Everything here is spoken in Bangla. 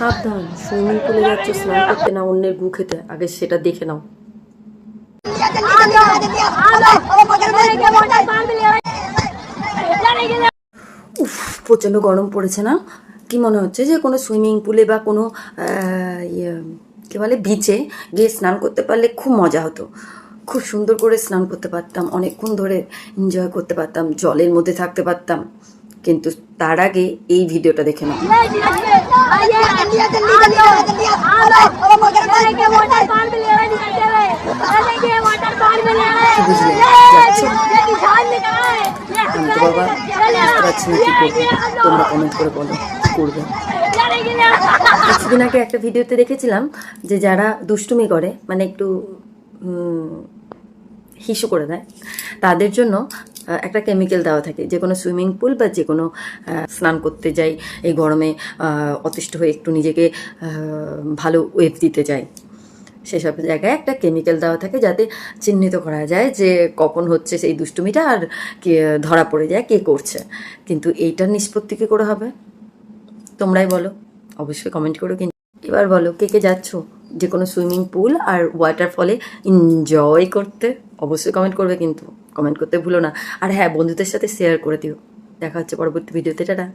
সাবধান, সুইমিং পুলে যাচ্ছ, স্নান করতে না অন্যের গু খেতে। আগে সেটা দেখে নাও। উফ, প্রচণ্ড গরম পড়েছে না? কি মনে হচ্ছে যে কোনো সুইমিং পুলে বা কোনো ইয়ে কী বলে বিচে গিয়ে স্নান করতে পারলে খুব মজা হতো। খুব সুন্দর করে স্নান করতে পারতাম, অনেকক্ষণ ধরে এনজয় করতে পারতাম, জলের মধ্যে থাকতে পারতাম। কিন্তু তার আগে এই ভিডিওটা দেখে নাও। করব কিছুদিন আগে একটা ভিডিওতে দেখেছিলাম যে যারা দুষ্টুমি করে মানে একটু হিসু করে দেয়, তাদের জন্য একটা কেমিক্যাল দেওয়া থাকে। যে কোনো সুইমিং পুল বা যে কোনো স্নান করতে যাই, এই গরমে অতিষ্ঠ হয়ে একটু নিজেকে ভালো ওয়েভ দিতে যাই। সেসব জায়গায় একটা কেমিক্যাল দেওয়া থাকে যাতে চিহ্নিত করা যায় যে কখন হচ্ছে সেই দুষ্টুমিটা আর কে, ধরা পড়ে যায় কে করছে। কিন্তু এইটার নিষ্পত্তি কী করে হবে? তোমরাই বলো। অবশ্যই কমেন্ট করো কিন্তু। এবার বলো, কে কে যাচ্ছ? যে কোনো সুইমিং পুল আর ওয়াটারফলে এনজয় করতে? অবশ্যই কমেন্ট করবে কিন্তু। কমেন্ট করতে ভুলো না। আর হ্যাঁ বন্ধুদের সাথে শেয়ার করে দিও। দেখা হচ্ছে পরবর্তী ভিডিওতে টাটা।